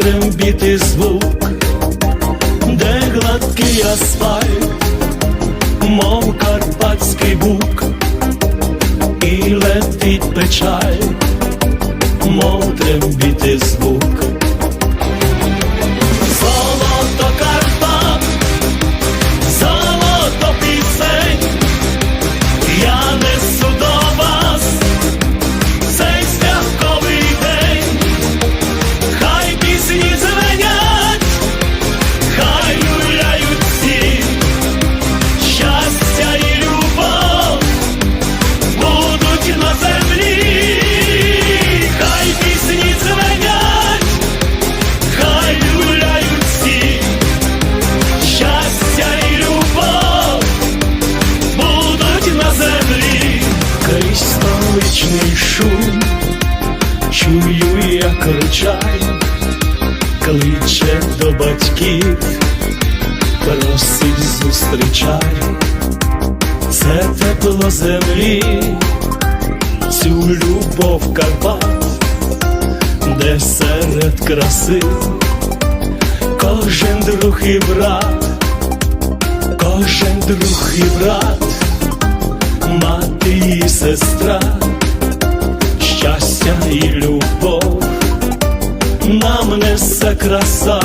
трембіти звук, де гладкий асфальт. це тепло землі, цю любов Карпат, де серед краси, кожен друг і брат, кожен друг і брат, мати і сестра, щастя і любов, нам несе краса.